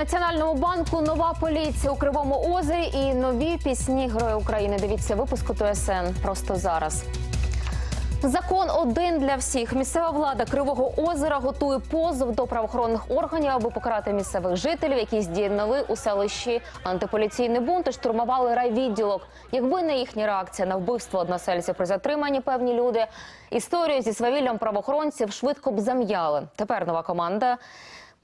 Національному банку нова поліція у Кривому озері і нові пісні Герої України. Дивіться випуску ТСН просто зараз. Закон один для всіх. Місцева влада Кривого озера готує позов до правоохоронних органів, аби покарати місцевих жителів, які здійснили у селищі антиполіційний бунт і штурмували райвідділок. Якби не їхня реакція на вбивство односельців при затриманні певні люди, історію зі свавіллям правоохоронців швидко б зам'яли. Тепер нова команда.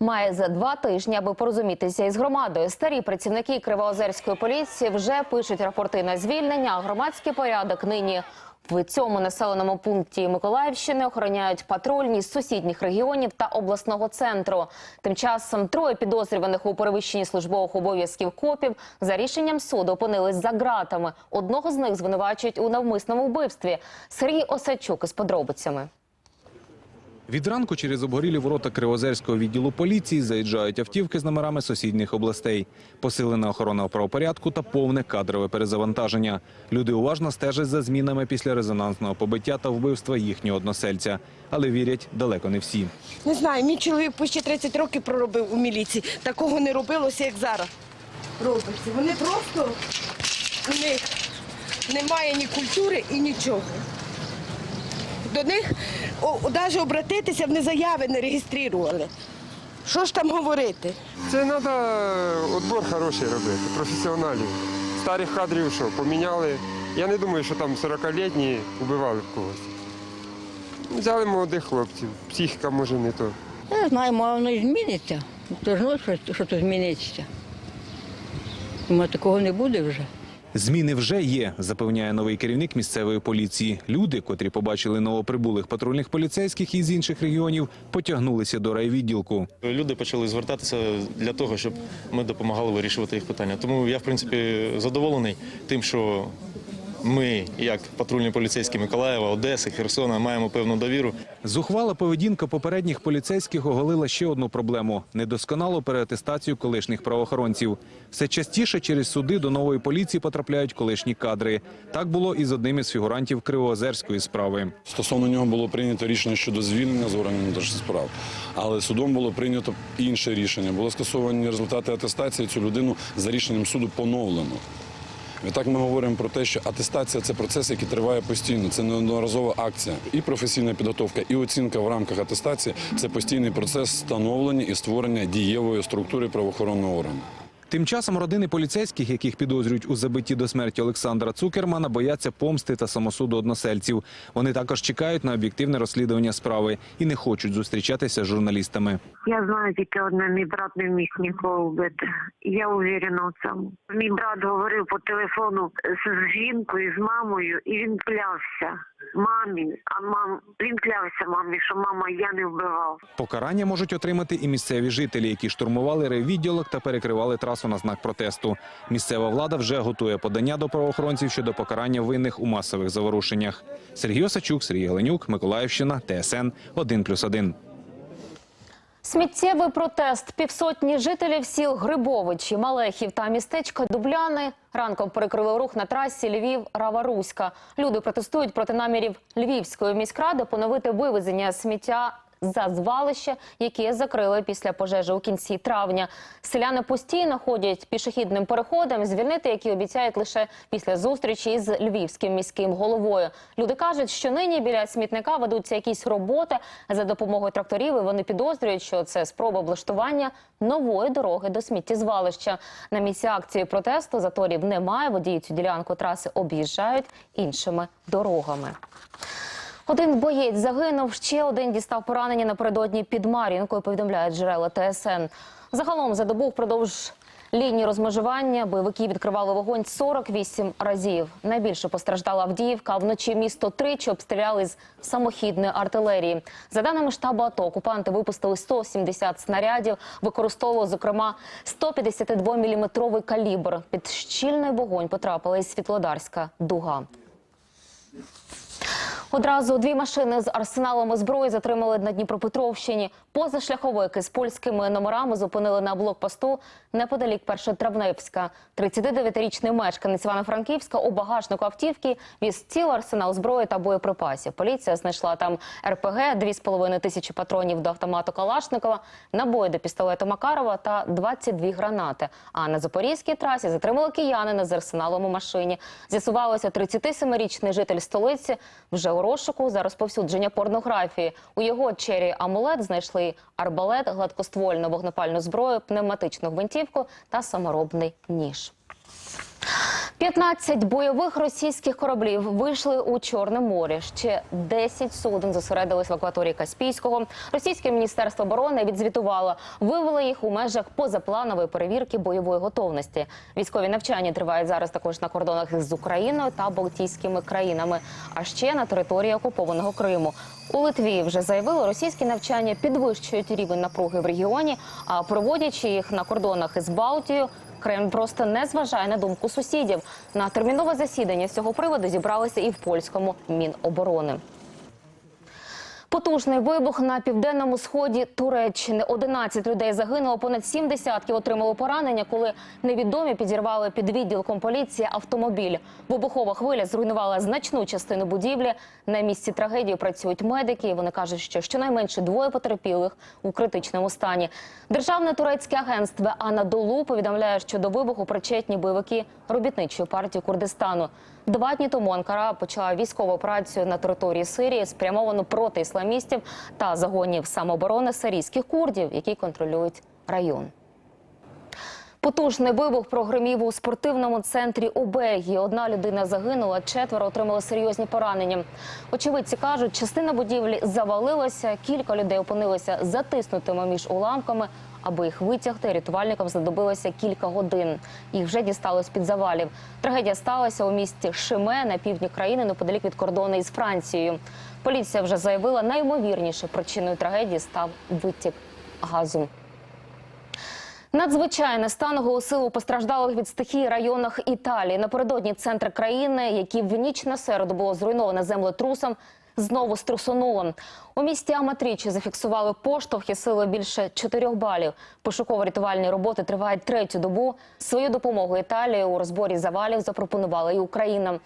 Має за два тижні, аби порозумітися із громадою. Старі працівники Кривоозерської поліції вже пишуть рапорти на звільнення. а Громадський порядок нині в цьому населеному пункті Миколаївщини охороняють патрульні з сусідніх регіонів та обласного центру. Тим часом троє підозрюваних у перевищенні службових обов'язків копів за рішенням суду опинились за ґратами. Одного з них звинувачують у навмисному вбивстві. Сергій Осадчук із подробицями. Від ранку через обгорілі ворота Кривозерського відділу поліції заїжджають автівки з номерами сусідніх областей. Посилена охорона правопорядку та повне кадрове перезавантаження. Люди уважно стежать за змінами після резонансного побиття та вбивства їхнього односельця. Але вірять далеко не всі. Не знаю, мій чоловік почти 30 років проробив у міліції. Такого не робилося, як зараз. Робиться. Вони просто у них немає ні культури і нічого. До них навіть обратитися вони заяви не реєстрували. Що ж там говорити? Це треба відбор хороший робити, професіоналів. Старих кадрів що, поміняли. Я не думаю, що там 40-літні вбивали когось. Взяли молодих хлопців, психіка може не то. Я знаю, може воно і зміниться. Должно щось, що то зміниться. Думаю, такого не буде вже. Зміни вже є, запевняє новий керівник місцевої поліції. Люди, котрі побачили новоприбулих патрульних поліцейських із інших регіонів, потягнулися до райвідділку. Люди почали звертатися для того, щоб ми допомагали вирішувати їх питання. Тому я, в принципі, задоволений тим, що ми, як патрульні поліцейські Миколаєва, Одеси, Херсона, маємо певну довіру. Зухвала поведінка попередніх поліцейських оголила ще одну проблему – недосконалу переатестацію колишніх правоохоронців. Все частіше через суди до нової поліції потрапляють колишні кадри. Так було і з одним із фігурантів Кривоозерської справи. Стосовно нього було прийнято рішення щодо звільнення з органів внутрішніх справ, але судом було прийнято інше рішення. Було скасовані результати атестації. Цю людину за рішенням суду поновлено. Відтак ми говоримо про те, що атестація це процес, який триває постійно. Це неодноразова акція. І професійна підготовка, і оцінка в рамках атестації це постійний процес встановлення і створення дієвої структури правоохоронного органу. Тим часом родини поліцейських, яких підозрюють у забитті до смерті Олександра Цукермана, бояться помсти та самосуду односельців. Вони також чекають на об'єктивне розслідування справи і не хочуть зустрічатися з журналістами. Я знаю тільки одне, мій брат не міг нікого вбити. Я уверена в цьому. Мій брат говорив по телефону з жінкою, з мамою, і він клявся мамі. А мам він клявся мамі, що мама я не вбивав. Покарання можуть отримати і місцеві жителі, які штурмували ревідділок та перекривали трасу на знак протесту. Місцева влада вже готує подання до правоохоронців щодо покарання винних у масових заворушеннях. Сергій Осачук, Сергій Гленюк, Миколаївщина, ТСН 1+,1. Сміттєвий протест півсотні жителів сіл Грибовичі, Малехів та містечка Дубляни ранком перекрили рух на трасі Львів-Раваруська. Люди протестують проти намірів Львівської міськради поновити вивезення сміття за звалище, яке закрили після пожежі у кінці травня. Селяни постійно ходять пішохідним переходом, звільнити які обіцяють лише після зустрічі із львівським міським головою. Люди кажуть, що нині біля смітника ведуться якісь роботи за допомогою тракторів. і Вони підозрюють, що це спроба облаштування нової дороги до сміттєзвалища. На місці акції протесту заторів немає. Водії цю ділянку траси об'їжджають іншими дорогами. Один боєць загинув, ще один дістав поранення напередодні під Мар'їнкою, повідомляють джерела ТСН. Загалом за добу впродовж лінії розмежування бойовики відкривали вогонь 48 разів. Найбільше постраждала Авдіївка, вночі місто тричі обстріляли з самохідної артилерії. За даними штабу АТО, окупанти випустили 170 снарядів, використовували, зокрема, 152-мм калібр. Під щільний вогонь потрапила і Світлодарська дуга. Одразу дві машини з арсеналами зброї затримали на Дніпропетровщині. Позашляховики з польськими номерами зупинили на блокпосту неподалік Першотравневська. 39-річний мешканець Івано-Франківська у багажнику автівки віз цілий арсенал зброї та боєприпасів. Поліція знайшла там РПГ, 2,5 тисячі патронів до автомату Калашникова, набої до пістолету Макарова та 22 гранати. А на Запорізькій трасі затримали киянина з арсеналом у машині. З'ясувалося, 37-річний житель столиці вже у розшуку за розповсюдження порнографії. У його чері амулет знайшли арбалет, гладкоствольну вогнепальну зброю, пневматичну гвинтівку та саморобний ніж. 15 бойових російських кораблів вийшли у Чорне море. Ще 10 суден зосередились в акваторії Каспійського. Російське міністерство оборони відзвітувало, вивели їх у межах позапланової перевірки бойової готовності. Військові навчання тривають зараз також на кордонах з Україною та Балтійськими країнами, а ще на території окупованого Криму. У Литві вже заявили, російські навчання підвищують рівень напруги в регіоні, а проводячи їх на кордонах із Балтією, Кремль просто не зважає на думку сусідів. На термінове засідання з цього приводу зібралися і в польському міноборони. Потужний вибух на південному сході Туреччини. 11 людей загинуло, понад 7 десятків отримали поранення, коли невідомі підірвали під відділком поліції автомобіль. Вибухова хвиля зруйнувала значну частину будівлі. На місці трагедії працюють медики. Вони кажуть, що щонайменше двоє потерпілих у критичному стані. Державне турецьке агентство Анадолу повідомляє, що до вибуху причетні бойовики робітничої партії Курдистану. Два дні тому Анкара почала військову операцію на території Сирії, спрямовану проти ісламістів та загонів самооборони сирійських курдів, які контролюють район. Потужний вибух прогремів у спортивному центрі у Бельгії. Одна людина загинула, четверо отримали серйозні поранення. Очевидці кажуть, частина будівлі завалилася, кілька людей опинилися затиснутими між уламками. Аби їх витягти, рятувальникам знадобилося кілька годин. Їх вже дістали з під завалів. Трагедія сталася у місті Шиме на півдні країни, неподалік від кордону із Францією. Поліція вже заявила, наймовірніше причиною трагедії став витік газу. Надзвичайний стан оголосили у постраждалих від стихії районах Італії. Напередодні центр країни, який в ніч на середу було зруйновано землетрусом, знову струсонуло. У місті Аматрічі зафіксували поштовхи сили більше 4 балів. Пошуково-рятувальні роботи тривають третю добу. Свою допомогу Італії у розборі завалів запропонувала і Україна.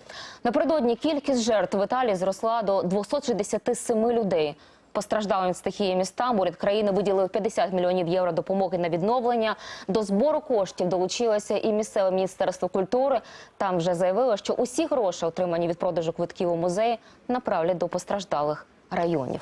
Напередодні кількість жертв в Італії зросла до 267 людей. Постраждалим стихії містам уряд країни виділив 50 мільйонів євро допомоги на відновлення. До збору коштів долучилося і місцеве міністерство культури. Там вже заявили, що усі гроші, отримані від продажу квитків у музеї, направлять до постраждалих районів.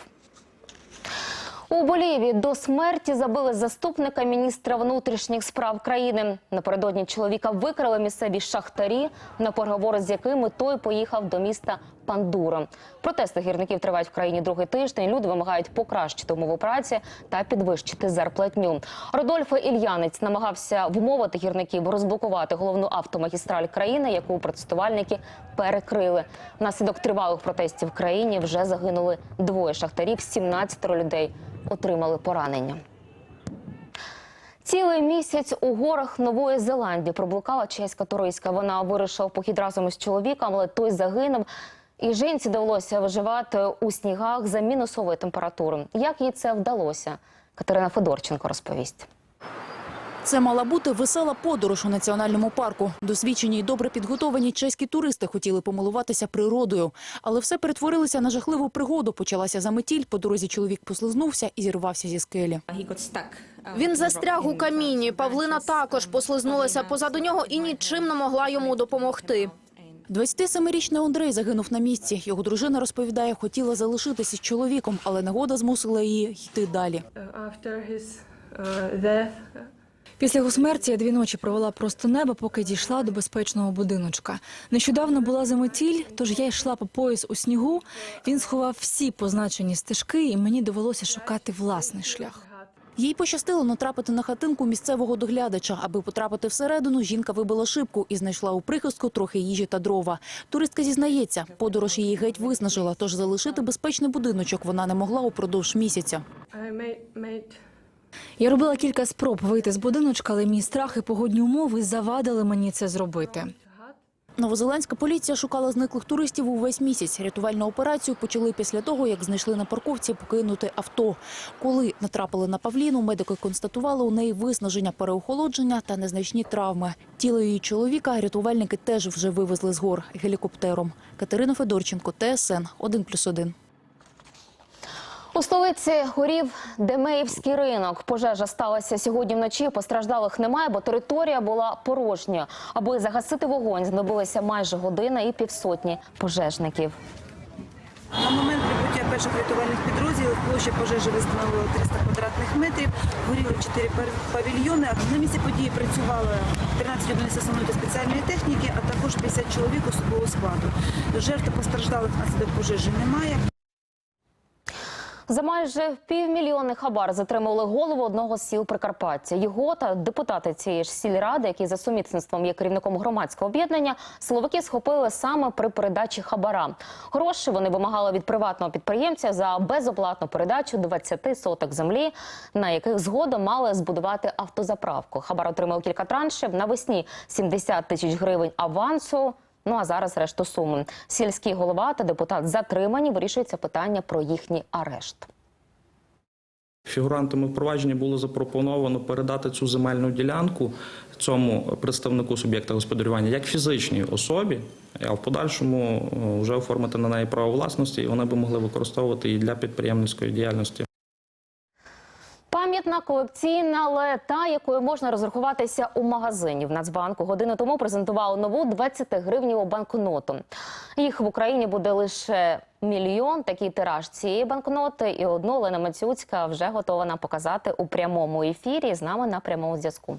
У Болівії до смерті забили заступника міністра внутрішніх справ країни. Напередодні чоловіка викрали місцеві шахтарі, на переговори з якими той поїхав до міста Пандура. Протести гірників тривають в країні другий тиждень. Люди вимагають покращити умови праці та підвищити зарплатню. Родольфо Ільянець намагався вмовити гірників розблокувати головну автомагістраль країни, яку протестувальники перекрили. Внаслідок тривалих протестів в країні вже загинули двоє шахтарів, 17 людей отримали поранення. Цілий місяць у горах Нової Зеландії проблукала чеська туристка. Вона вирушила в похід разом із чоловіком, але той загинув. І жінці довелося виживати у снігах за мінусової температури. Як їй це вдалося? Катерина Федорченко розповість. Це мала бути весела подорож у національному парку. Досвідчені й добре підготовані чеські туристи хотіли помилуватися природою, але все перетворилося на жахливу пригоду. Почалася заметіль. По дорозі чоловік послизнувся і зірвався зі скелі. Він застряг у камінні. Павлина також послизнулася позаду нього і нічим не могла йому допомогти. 27-річний Андрей загинув на місці. Його дружина розповідає, хотіла залишитися з чоловіком, але негода змусила її йти далі. Після його смерті я дві ночі провела просто небо, поки дійшла до безпечного будиночка. Нещодавно була заметіль, тож я йшла по пояс у снігу. Він сховав всі позначені стежки, і мені довелося шукати власний шлях. Їй пощастило натрапити на хатинку місцевого доглядача. Аби потрапити всередину, жінка вибила шибку і знайшла у прихистку трохи їжі та дрова. Туристка зізнається, подорож її геть виснажила, тож залишити безпечний будиночок вона не могла упродовж місяця. Я робила кілька спроб вийти з будиночка, але мій страх і погодні умови завадили мені це зробити. Новозеландська поліція шукала зниклих туристів увесь місяць. Рятувальну операцію почали після того, як знайшли на парковці покинути авто. Коли натрапили на Павліну, медики констатували у неї виснаження, переохолодження та незначні травми. Тіло її чоловіка рятувальники теж вже вивезли з гор гелікоптером. Катерина Федорченко, ТСН 1+,1. У столиці горів Демеївський ринок. Пожежа сталася сьогодні вночі. Постраждалих немає, бо територія була порожньою. Аби загасити вогонь, знадобилася майже година і півсотні пожежників. На момент прибуття перших рятувальних підрозділів площа пожежі встановила 300 квадратних метрів. Горіли 4 павільйони. На місці події працювало 13 одиниць основної спеціальної техніки, а також 50 чоловік особового складу. Жертв постраждалих внаслідок пожежі немає. За майже півмільйонний хабар затримали голову одного з сіл Прикарпаття. Його та депутати цієї ж сільради, які за сумісництвом є керівником громадського об'єднання, силовики схопили саме при передачі хабара. Гроші вони вимагали від приватного підприємця за безоплатну передачу 20 соток землі, на яких згодом мали збудувати автозаправку. Хабар отримав кілька траншів. Навесні 70 тисяч гривень авансу. Ну а зараз решту суми. Сільський голова та депутат затримані. Вирішується питання про їхній арешт. Фігурантами впровадження було запропоновано передати цю земельну ділянку цьому представнику суб'єкта господарювання як фізичній особі, а в подальшому е, вже оформити на неї право власності, і вони би могли використовувати її для підприємницької діяльності. Пам'ятна колекційна, але та, якою можна розрахуватися у магазині. В Нацбанку годину тому презентували нову 20-гривніву банкноту. Їх в Україні буде лише мільйон. Такий тираж цієї банкноти. І одну Олена Мацюцька вже готова нам показати у прямому ефірі. З нами на прямому зв'язку.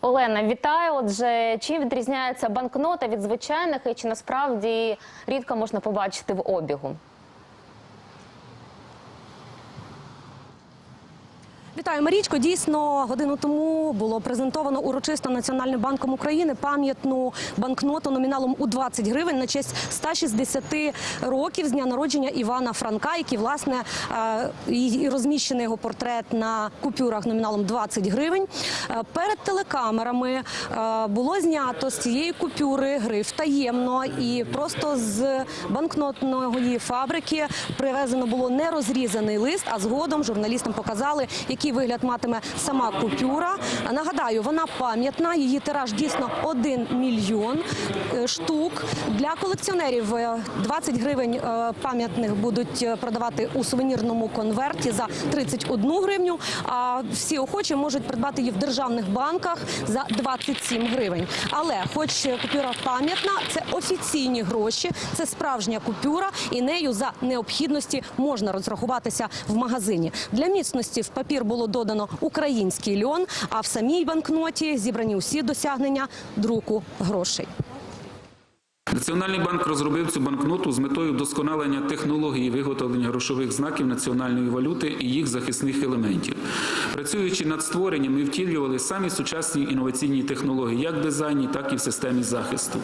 Олена, вітаю. Отже, чим відрізняється банкнота від звичайних і чи насправді рідко можна побачити в обігу? Вітаю, Марічко. Дійсно, годину тому було презентовано урочисто Національним банком України пам'ятну банкноту номіналом у 20 гривень на честь 160 років з дня народження Івана Франка, який власне е, і розміщений його портрет на купюрах номіналом 20 гривень. Е, Перед телекамерами е, було знято з цієї купюри гриф таємно і просто з банкнотної фабрики привезено було не розрізаний лист, а згодом журналістам показали, який вигляд матиме сама купюра. Нагадаю, вона пам'ятна, її тираж дійсно 1 мільйон е, штук. Для колекціонерів е, 20 гривень е, пам'ятних будуть е, продавати у сувенірному конверті за 31 гривню. А всі охочі можуть придбати її в державних банках за 27 гривень. Але, хоч купюра пам'ятна, це офіційні гроші, це справжня купюра, і нею за необхідності можна розрахуватися в магазині. Для міцності в папір було додано український льон, а в самій банкноті зібрані усі досягнення друку грошей. Національний банк розробив цю банкноту з метою вдосконалення технології виготовлення грошових знаків національної валюти і їх захисних елементів. Працюючи над створенням, ми втілювали самі сучасні інноваційні технології, як в дизайні, так і в системі захисту.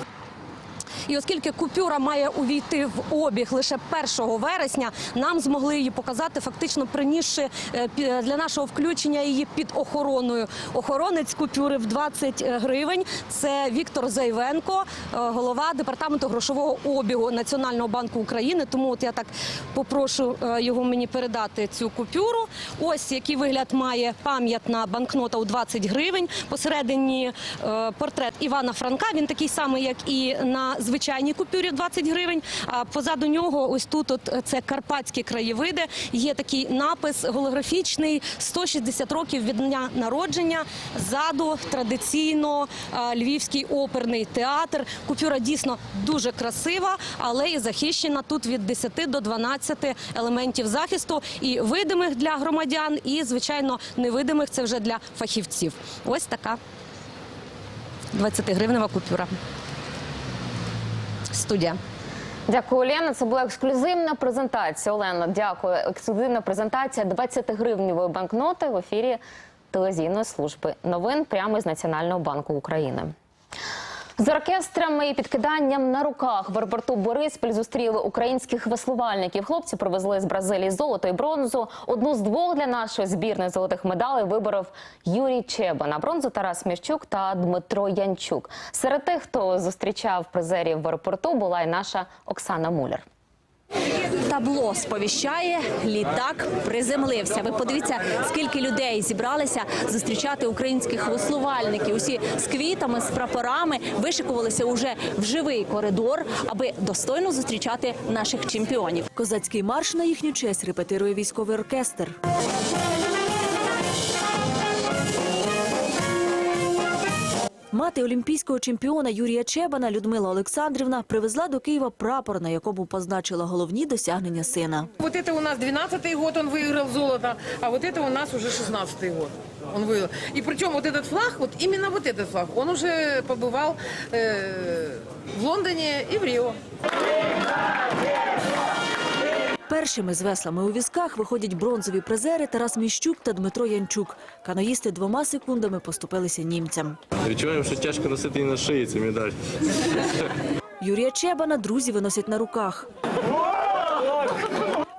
І оскільки купюра має увійти в обіг лише 1 вересня, нам змогли її показати, фактично принісши е, для нашого включення її під охороною. Охоронець купюри в 20 гривень. Це Віктор Зайвенко, е, голова департаменту грошового обігу Національного банку України. Тому от я так попрошу е, його мені передати цю купюру. Ось який вигляд має пам'ятна банкнота у 20 гривень. Посередині е, портрет Івана Франка. Він такий самий, як і на звичайній купюрі 20 гривень. А позаду нього, ось тут, от е, це карпатські краєвиди. Є такий напис голографічний 160 років від дня народження. Ззаду традиційно е, Львівський оперний театр. Купюра дійсно дуже красива, але і захищена тут від 10 до 12 елементів захисту і видимих для громадян, і звичайно невидимих це вже для фахівців. Ось така 20-гривнева купюра. Студія. Дякую, Олена. Це була ексклюзивна презентація. Олена, дякую. Ексклюзивна презентація 20-гривневої банкноти в ефірі телевізійної служби новин прямо із Національного банку України. З оркестрами і підкиданням на руках в аеропорту Бориспіль зустріли українських веслувальників. Хлопці привезли з Бразилії золото і бронзу. Одну з двох для нашої збірної золотих медалей виборов Юрій Чеба. На бронзу Тарас Міщук та Дмитро Янчук. Серед тих, хто зустрічав призерів в аеропорту, була й наша Оксана Муляр. Табло сповіщає, літак приземлився. Ви подивіться, скільки людей зібралися зустрічати українських веслувальників. Усі з квітами, з прапорами вишикувалися уже в живий коридор, аби достойно зустрічати наших чемпіонів. Козацький марш на їхню честь репетирує військовий оркестр. Мати олімпійського чемпіона Юрія Чебана Людмила Олександрівна привезла до Києва прапор, на якому позначила головні досягнення сина. Вот это у нас 12-й год он выиграл золото, а вот это у нас уже 16-й год. Он выиграл. И причем вот этот флаг, вот именно вот этот флаг, он уже побывал э, в Лондоне и в Рио. Першими з веслами у візках виходять бронзові призери Тарас Міщук та Дмитро Янчук. Каноїсти двома секундами поступилися німцям. Відчуваємо, що тяжко носити і на шиї цю медаль. Юрія Чебана друзі виносять на руках.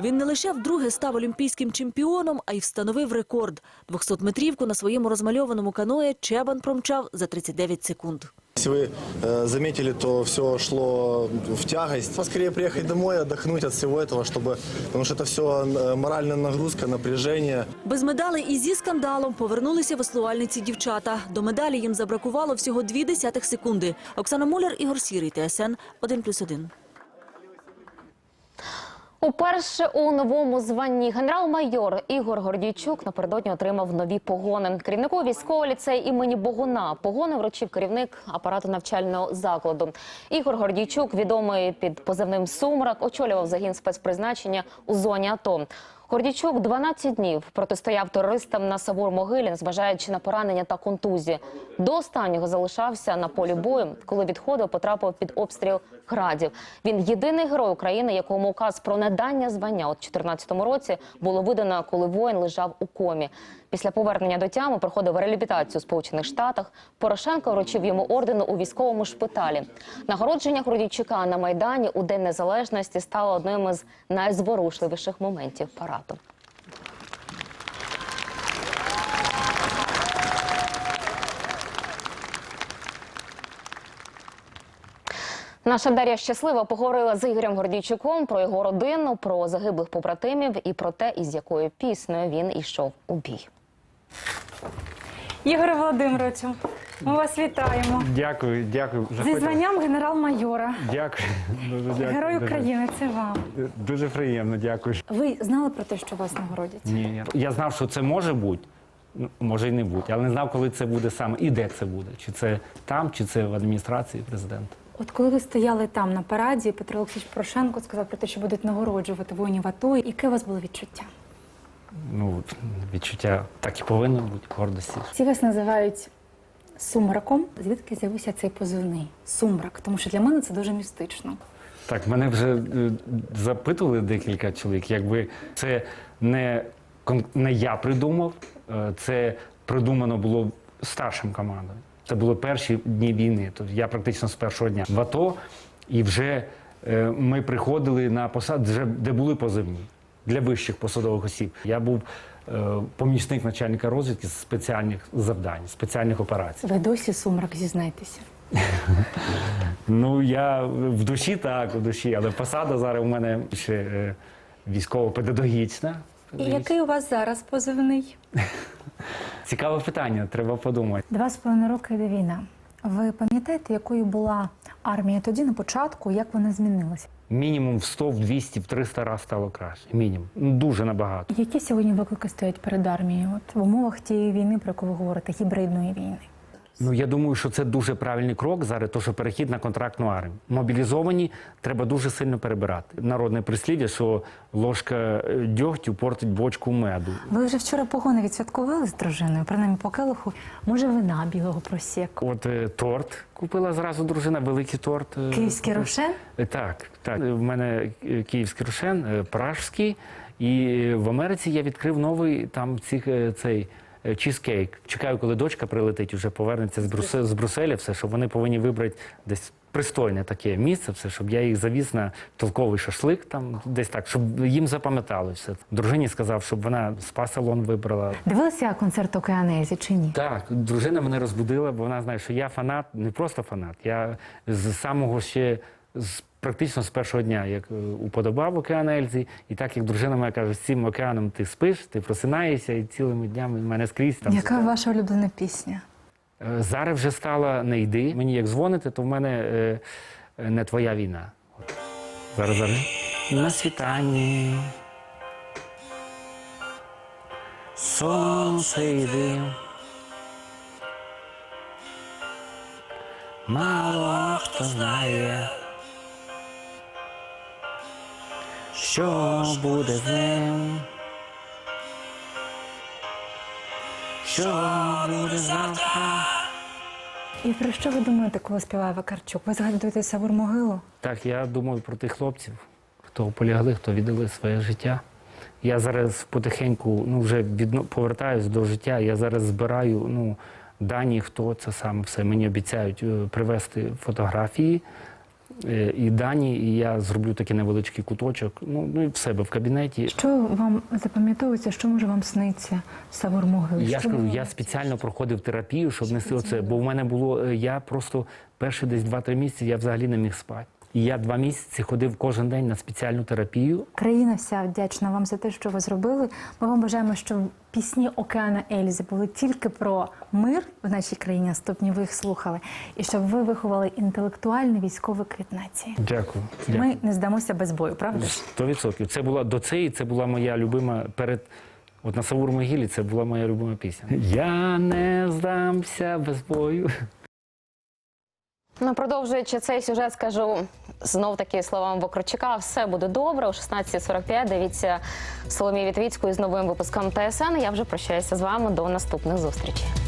Він не лише вдруге став олімпійським чемпіоном, а й встановив рекорд. 200-метрівку на своєму розмальованому каное Чебан промчав за 39 секунд. Если вы э, заметили, то все шло в тягость. Поскорее приехать домой, отдохнуть от всего этого, чтобы, потому что это все э, моральная нагрузка, напряжение. Без медалей і зі скандалом повернулися веслувальниці дівчата. До медалі їм забракувало всього дві десятих секунди. Оксана Муляр, Ігор Сірий, ТСН 1+,1. Уперше у новому званні генерал-майор Ігор Гордійчук напередодні отримав нові погони. Керівнику військового ліцею імені Богуна погони вручив керівник апарату навчального закладу. Ігор Гордійчук, відомий під позивним Сумрак, очолював загін спецпризначення у зоні АТО. Гордійчук 12 днів протистояв терористам на Савур-Могилі, незважаючи на поранення та контузії. До останнього залишався на полі бою. Коли відходив, потрапив під обстріл градів. Він єдиний герой України, якому указ про надання звання у 2014 році було видано, коли воїн лежав у комі. Після повернення до тями проходив реабілітацію у Сполучених Штатах. Порошенко вручив йому ордену у військовому шпиталі. Нагородження Гордійчука на майдані у День Незалежності стало одним із найзворушливіших моментів параду. Наша Дар'я щаслива поговорила з Ігорем Гордійчуком про його родину, про загиблих побратимів і про те, із якою піснею він ішов у бій. Ігоре Володимировичу, ми вас вітаємо. Дякую, дякую. Зі званням генерал-майора. Дякую. Дуже дякую. Герой України, це вам. Дуже приємно, дякую. Ви знали про те, що вас нагородять? Ні. Я знав, що це може бути, ну, може і не бути, але не знав, коли це буде саме і де це буде. Чи це там, чи це в адміністрації президента. От коли ви стояли там на параді, Петро Олексійович Порошенко сказав про те, що будуть нагороджувати воїнів АТО. Яке у вас було відчуття? Ну, відчуття так і повинно бути, гордості. Всі вас називають сумраком. Звідки з'явився цей позивний сумрак? Тому що для мене це дуже містично. Так, мене вже е, запитували декілька чоловік, якби це не, не я придумав, е, це придумано було старшим командою. Це були перші дні війни. Тобто я практично з першого дня в АТО, і вже е, ми приходили на посад, де були позивні для вищих посадових осіб. Я був е, помічник начальника розвідки з спеціальних завдань, спеціальних операцій. Ви досі сумрак, зізнайтеся. Ну, я в душі так, в душі, але посада зараз у мене ще е, військово-педагогічна. І який у вас зараз позивний? Цікаве питання, треба подумати. Два з половиною роки йде війна. Ви пам'ятаєте, якою була армія тоді на початку, як вона змінилася? Мінімум в 100, в 200, в 300 разів стало краще. Мінімум. Ну, Дуже набагато. Які сьогодні виклики стоять перед армією? От в умовах тієї війни, про яку ви говорите, гібридної війни? Ну я думаю, що це дуже правильний крок зараз, то що перехід на контрактну армію. Мобілізовані треба дуже сильно перебирати. Народне прислів'я, що ложка е, дьогтю портить бочку меду. Ви вже вчора погони відсвяткували з дружиною, принаймні по келиху. Може, вина білого просеку? От е, торт купила зразу дружина, великий торт. е, Київський купила. рошен? Е, Так, так. В мене е, київський рошен, е, пражський. І в Америці я відкрив новий там цих, е, цей чізкейк. Чекаю, коли дочка прилетить, вже повернеться з, Брусе, з Брюсселя, все, щоб вони повинні вибрати десь пристойне таке місце, все, щоб я їх завіз на толковий шашлик, там десь так, щоб їм запам'яталося. Дружині сказав, щоб вона спа-салон вибрала. Дивилися концерт Океанезі чи ні? Так, дружина мене розбудила, бо вона знає, що я фанат, не просто фанат. Я з самого ще з практично з першого дня, як е, уподобав океан Ельзі, і так як дружина моя каже, з цим океаном ти спиш, ти просинаєшся, і цілими днями в мене скрізь там. Яка ваша улюблена пісня? Е, Зараз вже стала не йди. Мені як дзвоните, то в мене е, е, не твоя війна. Зараз зараз. На світанні. Сонце йди. Мало хто знає, що буде з ним. Що буде завтра. І про що ви думаєте, коли співає Вакарчук? Ви згадуєте Савур могилу? Так, я думаю про тих хлопців, хто полягли, хто віддали своє життя. Я зараз потихеньку ну, вже відно, повертаюся до життя. Я зараз збираю ну, дані, хто це саме все. Мені обіцяють е, привезти фотографії і дані, і я зроблю такий невеличкий куточок, ну, ну і в себе в кабінеті. Що вам запам'ятовується, що може вам сниться Савур могили? Я Що ж кажу, я спеціально проходив терапію, щоб нести оце. Бо в мене було, е, я просто перші десь 2-3 місяці я взагалі не міг спати. І я два місяці ходив кожен день на спеціальну терапію. Країна вся вдячна вам за те, що ви зробили. Ми вам бажаємо, щоб пісні Океана Ельзи були тільки про мир в нашій країні, наступні ви їх слухали, і щоб ви виховали інтелектуальний військовий квіт нації. Дякую. Дякую. Ми не здамося без бою, правда? Сто відсотків. Це була до цієї, це була моя любима перед. От на Савур могилі це була моя любима пісня. Я не здамся без бою. Ну, продовжуючи цей сюжет, скажу знов таки словам Вокручука, все буде добре. О 16.45 дивіться Соломію Вітвіцьку із новим випуском ТСН. Я вже прощаюся з вами до наступних зустрічей.